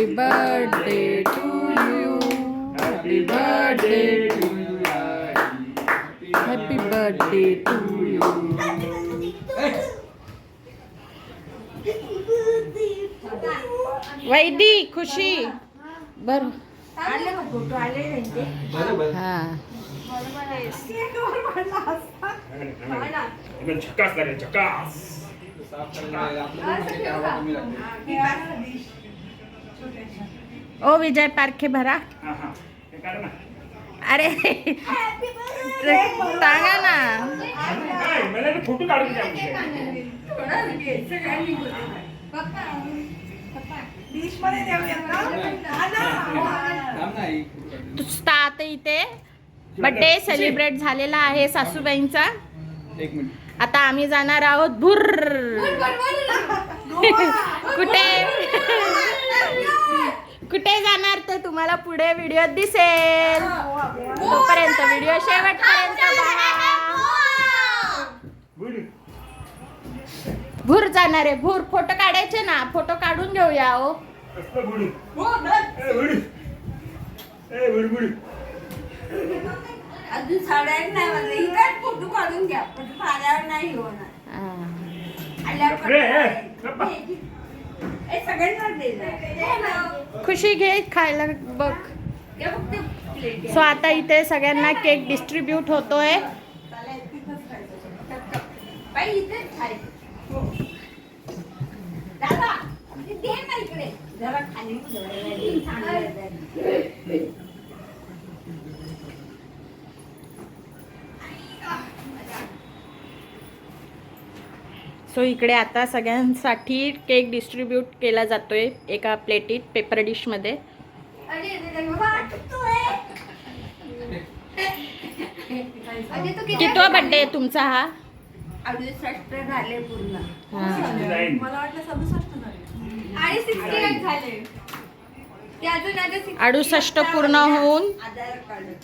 Happy birthday to you happy birthday to happy birthday to you Vaidi खुशी बर हा. झकास झाले झकास ओ विजय पारखे भरा. अरे सांगा ना. फोटो काढून म्हणजे. आता इथे बर्थडे सेलिब्रेट झालेला आहे सासूबाईंचा. आता आम्ही जाणार आहोत भुर कुठे? कुठे जाणार ते तुम्हाला पुढे व्हिडिओ दिसेल. तोपर्यंत व्हिडिओ शेवटपर्यंत. भूर जाणार आहे. भूर फोटो काढायचे ना. फोटो काढून घेऊया हो. गुड. अजून साड्या नाही मला इकडे फोटो काढून घ्या. पण पाण्यावर नाही होणार. आल्यावर खुशी घे खायला बग सो आता इतने सग केक डिस्ट्रीब्यूट होतोय. दादा सो इकडे आता सगळ्यांसाठी केक डिस्ट्रीब्यूट केला जातोय एका प्लेटीत पेपर डिशमध्ये कितवा बर्थडे आहे तुमचा हा? अडुसष्ट झाले पूर्ण. जाईन. मला वाटलं सदुसष्ट झाले. आणि सिक्स्टी एट झाले. ते अजून आता 60 अडुसष्ट पूर्ण होऊन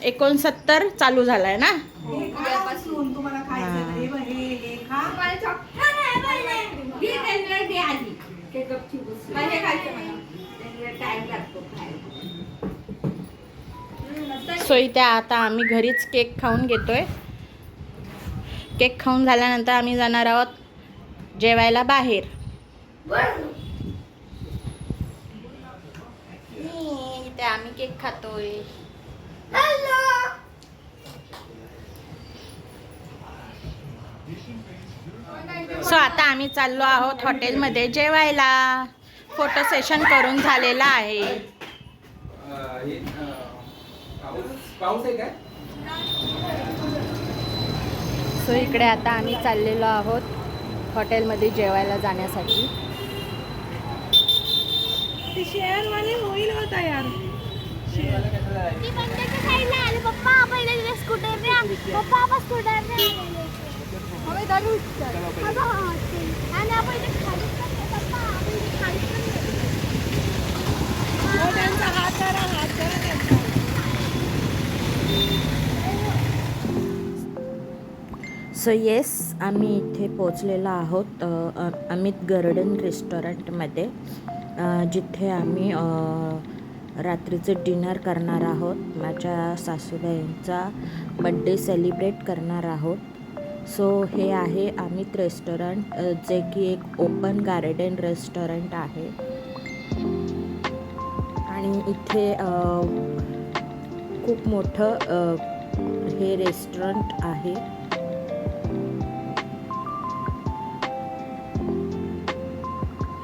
एकोणसत्तर चालू झालाय ना उद्यापासून तुम्हाला मला चॉकलेट नाही पाहिजे. दे त्यांना दे आधी. ते गपचूप बसून. माझे खायचे मला. लागतो खायला. मस्त. सो इथे आता आम्ही घरीच केक खाऊन घेतोय केक खाऊन झाल्यानंतर आम्ही जाणार आहोत जेवायला बाहेर इथे आम्ही केक खातोय सो आता आम्ही चाललो आहोत हॉटेलमध्ये जेवायला. फोटो सेशन करून झालेला आहे. हे, सो इकडे आता आम्ही चाललेलो आहोत हॉटेलमध्ये जेवायला जाण्यासाठी. बंदेच्या साईडला आले पप्पा स्कूटर सो येस आम्ही इथे पोचलेलो आहोत अमित गार्डन रेस्टॉरंटमध्ये जिथे आम्ही रात्रीचं डिनर करणार आहोत. माझ्या सासूबाईंचा बड्डे सेलिब्रेट करणार आहोत. सो हे आहे अमित रेस्टॉरंट जे की एक ओपन गार्डन रेस्टॉरंट आहे. आणि इथे खूप मोठं हे रेस्टॉरंट आहे.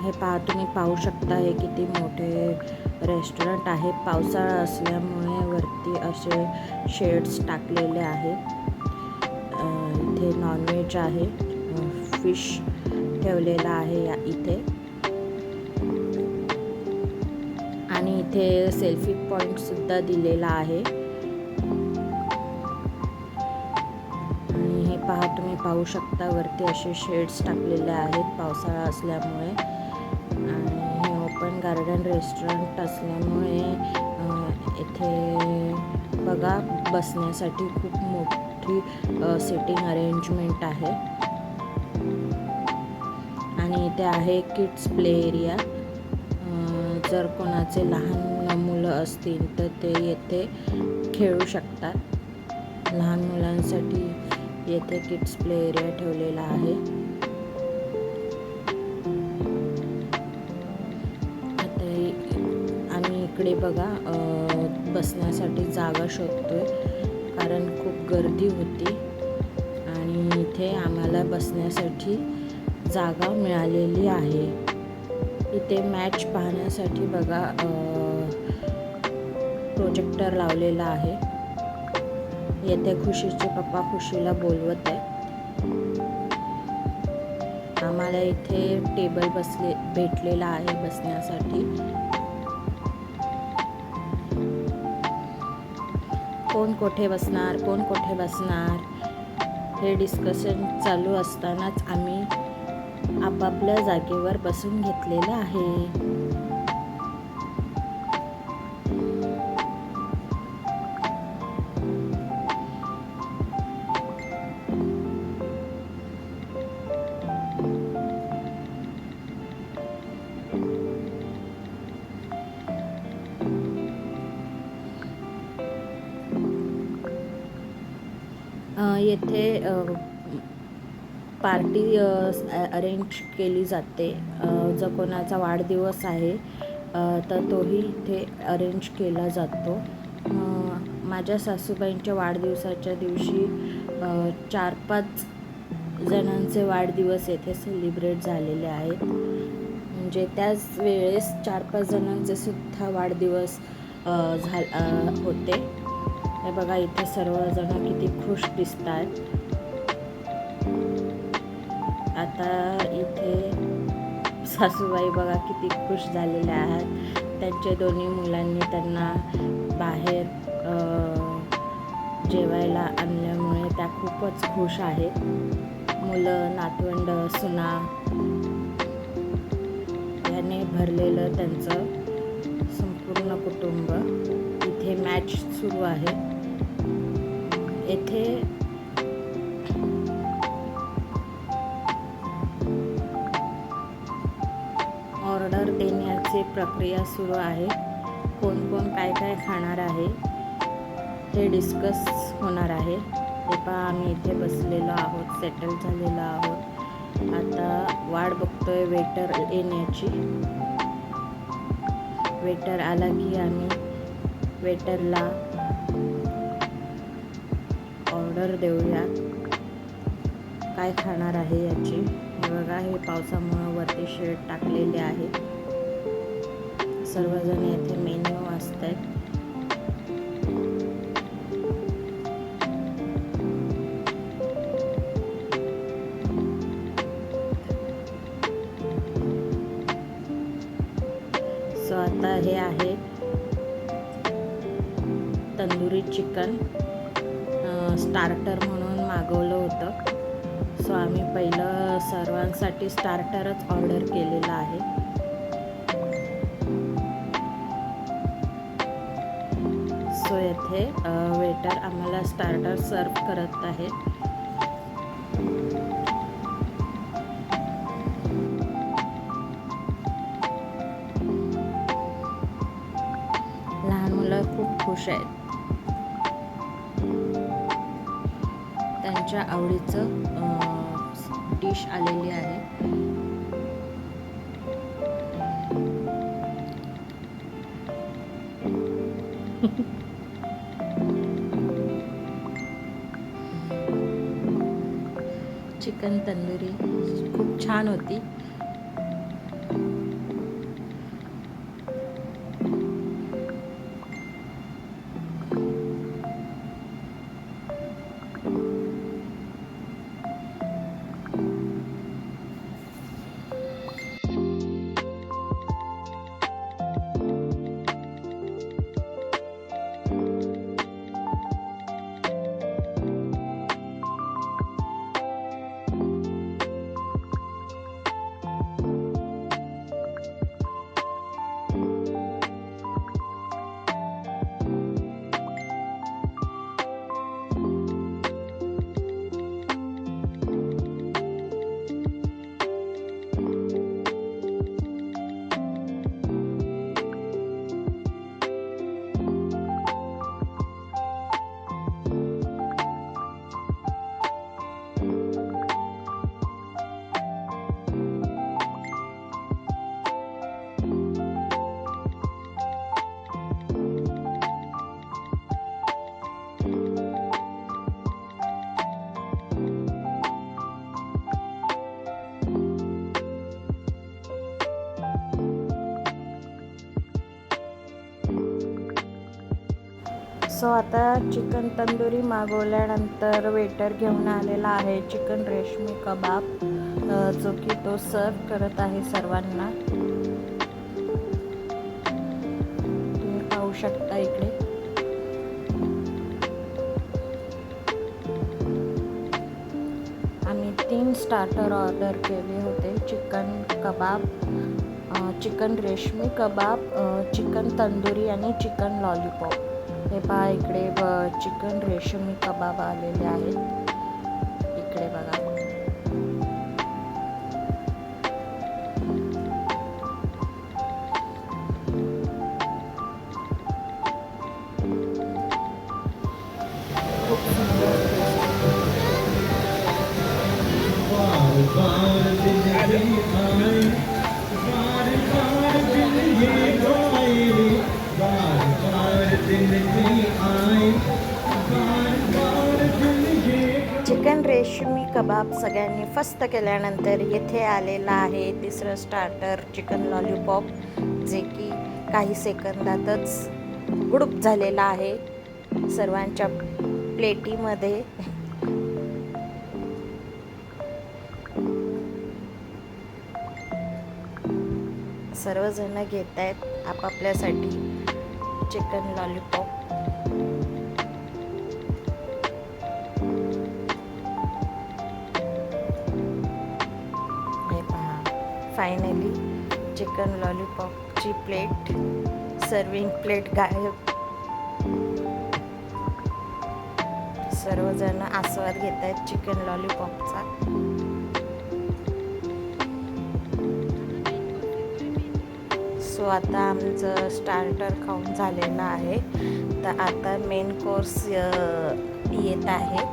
हे पहा तुम्ही पाहू शकता हे किती मोठे रेस्टॉरंट आहे. पावसाळा असल्यामुळे वरती असे शेड्स टाकलेले आहेत. इथे नॉनव्हेज आहे. फिश ठेवलेला आहे या इथे. आणि इथे सेल्फी पॉइंट सुद्धा दिलेला आहे. आणि हे पहा तुम्ही पाहू शकता वरती असे शेड्स टाकलेले आहेत पावसाळा असल्यामुळे. आणि हे ओपन गार्डन रेस्टॉरंट असल्यामुळे इथे बघा बसण्यासाठी खूप मोठं सिटिंग अरेंजमेंट आहे. आणि इथे आहे किड्स प्ले एरिया जर कोणाचे लहान मुलं असतील तर ते येथे खेळू शकतात. लहान मुलांसाठी येथे किड्स प्ले एरिया ठेवलेला आहे. आता आम्ही इकडे बघा बसण्यासाठी जागा शोधतोय. कारण खूप गर्दी होती आणि इथे आम्हाला बसण्यासाठी जागा मिळालेली आहे. इथे मॅच पाहण्यासाठी बघा प्रोजेक्टर लावलेला आहे. येथे खुशीचे पप्पा खुशीला बोलवत आहे आम्हाला इथे टेबल बसले भेटलेला आहे बसण्यासाठी. कोठे बसणार कोण कोठे बसणार? हे डिस्कशन चालू असतानाच आम्ही आपापल्या जागेवर बसून घेतलेलं आहे. इथे पार्टी अरेंज केली जाते. जर कोणाचा वाढदिवस आहे तर तोही इथे अरेंज केला जातो. माझ्या सासूबाईंच्या वाढदिवसाच्या दिवशी चार पाच जणांचे वाढदिवस येथे सेलिब्रेट झालेले आहेत. म्हणजे त्याच वेळेस चार पाच जणांचे सुद्धा वाढदिवस अ, झाल होते. हे बघा इथे सर्वजण किती खुश दिसत आहेत आता इथे सासूबाई बघा किती खुश झालेल्या आहेत. त्यांच्या दोन्ही मुलांनी त्यांना बाहेर जेवायला आणल्यामुळे त्या खूपच खुश आहेत. मुलं नातवंड सुना याने भरलेलं त्यांचं संपूर्ण कुटुंब इथे मॅच सुरू आहे. येथे ऑर्डर देण्याची प्रक्रिया सुरू आहे. कोण कोण काय काय खाणार आहे हे डिस्कस होणार आहे. ते पहा आम्ही इथे बसलेलो आहोत सेटल झालेलो आहोत. आता वाट बघतोय वेटर येण्याची. वेटर आला की आम्ही वेटरला ऑर्डर देऊया. काय खाणार आहे याची? हे बघा हे पावसामुळं वरती शेड टाकलेले आहे. सर्वजण येथे मेन्यू वाचत आहेत सो आता हे आहे तंदुरी चिकन. स्टार्टर म्हणून मागवलं होतं. सो आम्ही पहिलं सर्वांसाठी स्टार्टरच ऑर्डर केलेलं आहे. सो येथे वेटर आम्हाला स्टार्टर सर्व करत आहे. लहान मुलं खूप खुश आहेत. त्यांच्या आवडीचं डिश आलेली आहे. चिकन तंदुरी खूप छान होती. सो आता चिकन तंदुरी मागवल्यानंतर वेटर घेऊन आलेला आहे चिकन रेशमी कबाब जो की तो सर्व करत आहे सर्वांना. तुम्ही पाहू शकता इकडे. आम्ही तीन स्टार्टर ऑर्डर केले होते चिकन कबाब चिकन रेशमी कबाब चिकन तंदुरी आणि चिकन लॉलीपॉप हे पहा इकडे चिकन रेशमी कबाब आलेले आहेत. कबाब सगळ्यांनी फस्त केल्यानंतर येथे आलेला आहे तिसरं स्टार्टर चिकन लॉलीपॉप जे की काही सेकंदातच गुडूप झालेला आहे सर्वांच्या प्लेटीमध्ये. सर्वजण घेत आहेत आपापल्यासाठी चिकन लॉलीपॉप फायनली चिकन लॉलीपॉपची प्लेट सर्विंग प्लेट गायब. सर्वजण आस्वाद घेत आहेत चिकन लॉलीपॉपचा सो आता आमचं स्टार्टर खाऊन झालेलं आहे. तर आता मेन कोर्स येत आहे.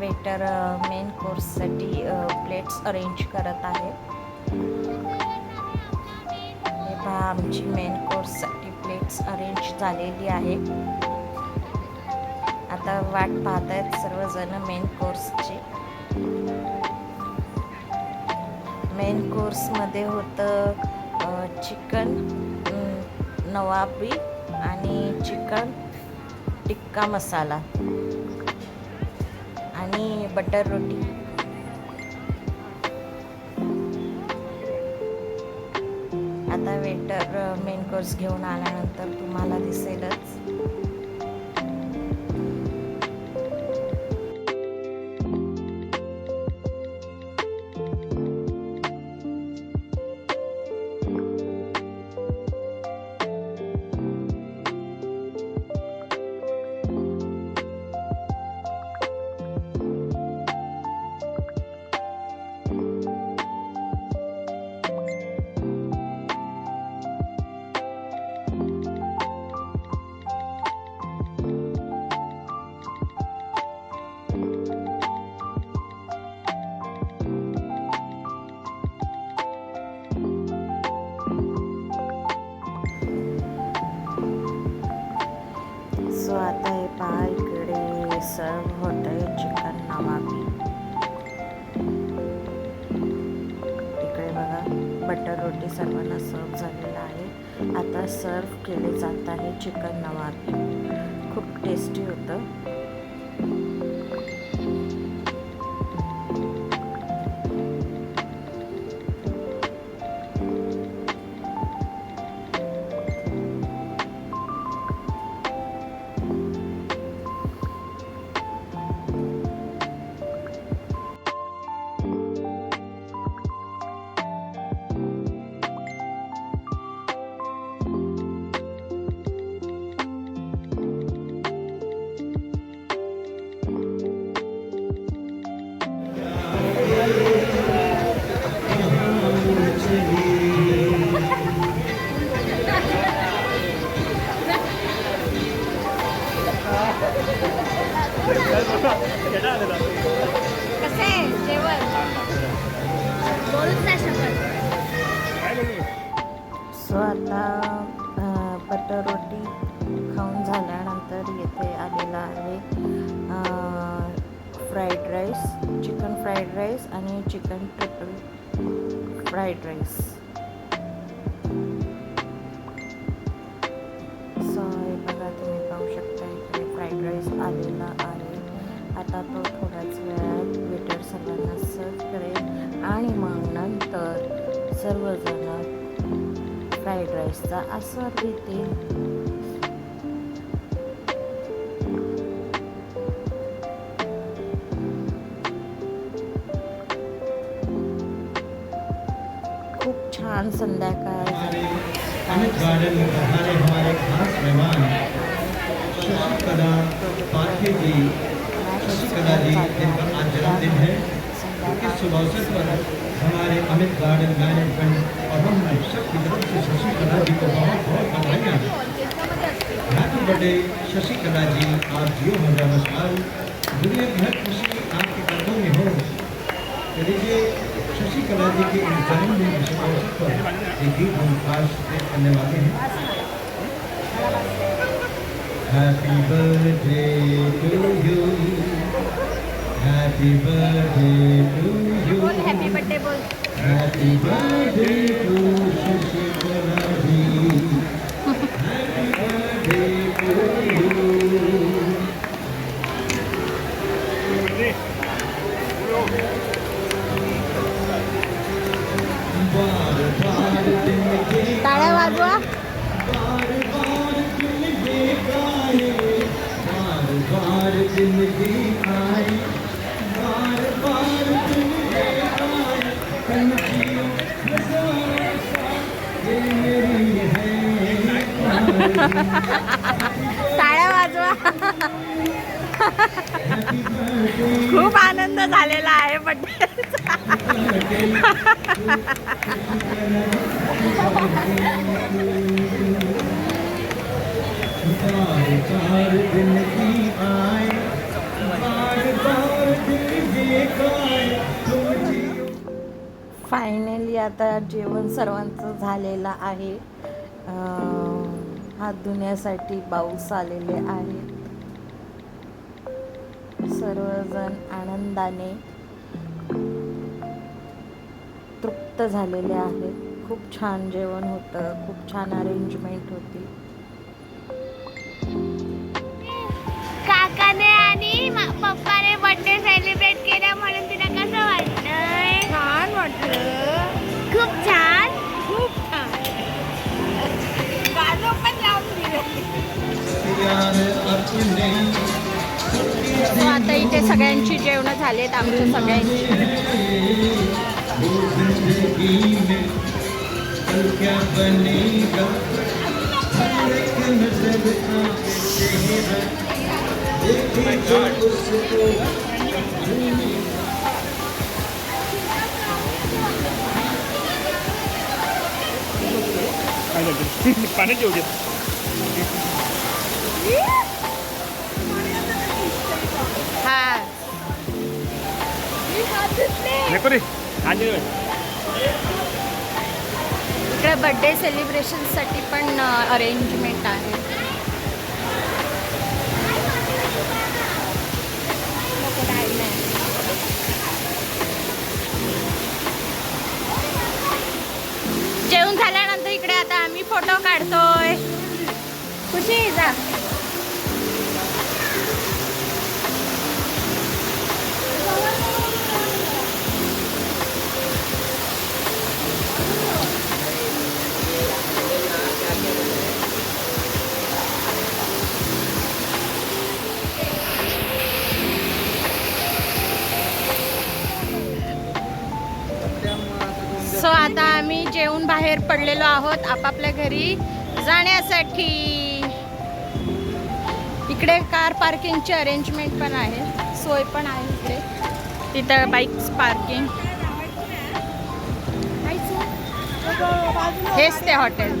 वेटर मेन कोर्ससाठी प्लेट्स अरेंज करत आहे. हे पहा आमची मेन कोर्ससाठी प्लेट्स अरेंज झालेली आहे. आता वाट पाहत आहेत सर्वजण मेन कोर्सची मेन कोर्समध्ये होतं चिकन नवाबी आणि चिकन टिक्का मसाला. आणि बटर रोटी. मेन कोर्स घेऊन आल्यानंतर तुम्हाला दिसेलच. सर्वांना सर्व झालेला आहे. आता सर्व केले जात आहे चिकन नवार. खूप टेस्टी होतं. फ्राईड राईस आणि chicken triple fried rice so हे बघा तुम्ही पाहू शकता इकडे फ्राईड राईस आलेला आहे. आता तो थोड्याच वेळात वेटर सर्वांना सर्व करेल. आणि मग नंतर सर्वजण फ्राईड राईसचा आस्वाद घेतील. अमित गार्डन में पधारे हमारे खास मेहमान शशिकला पारखे जी शशिकला जी जिनका आज जन्मदिन है इस शुभ अवसर पर हमारे अमित गार्डन मैनेजमेंट और हम सबकी तरफ़ से शशिकला जी को बहुत बहुत बधाइयाँ हैप्पी बर्थडे शशिकला जी, आप जियो हमारा मसाल दुनिया भर खुशी आपके कदमों में हो। चलिए शशिकला जी के के शुभ अवसर पर एक गीत हम खास करने वाले हैं। Happy birthday to you happy birthday to you happy birthday बोल। हैप्पी बर्थडे टू खूप आनंद झालेला आहे बर्थडे फायनली आता जेवण सर्वांचं झालेलं आहे. हात धुण्यासाठी पाऊस आलेले आहेत. सर्वजण आनंदाने तृप्त झालेले आहेत. खूप छान जेवण होतं. खूप छान अरेंजमेंट होती. काकाने आणि पप्पाने बर्थडे सेलिब्रेट केला म्हणून तिला कसं वाटतंय? छान वाटलं. खूप छान. खूप छान. पण लावून दिलं सो आता इथे सगळ्यांची जेवणं झालेत आमच्या सगळ्यांची. वो नको रे आज इकडे बर्थडे सेलिब्रेशनसाठी पण अरेंजमेंट आहे. जेवण झाल्यानंतर इकडे आता आम्ही फोटो काढतोय. खुशी जा. आम्ही बाहेर पडलेलो आहोत आपापल्या घरी. जाण्यासाठी. इकडे कार पार्किंगची अरेंजमेंट पण आहे. सोय पण आहे इथे तिथं बाईक्स पार्किंग हेच ते हॉटेल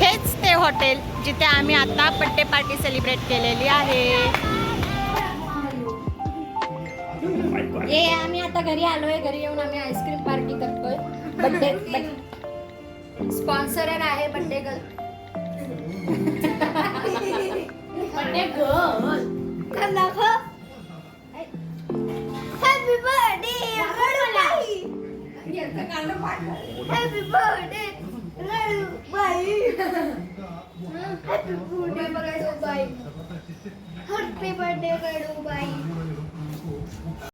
हेच ते हॉटेल जिथे आम्ही आता पट्टे पार्टी सेलिब्रेट केलेली आहे. आम्ही आता घरी आलोय घरी येऊन आम्ही आईस्क्रीम पार्टी करतोय. बड्डे स्पॉन्सरर आहे birthday girl birthday girl happy birthday happy birthday बाई हॅपी बर्थडे बाई हॅपी बर्थडे बाई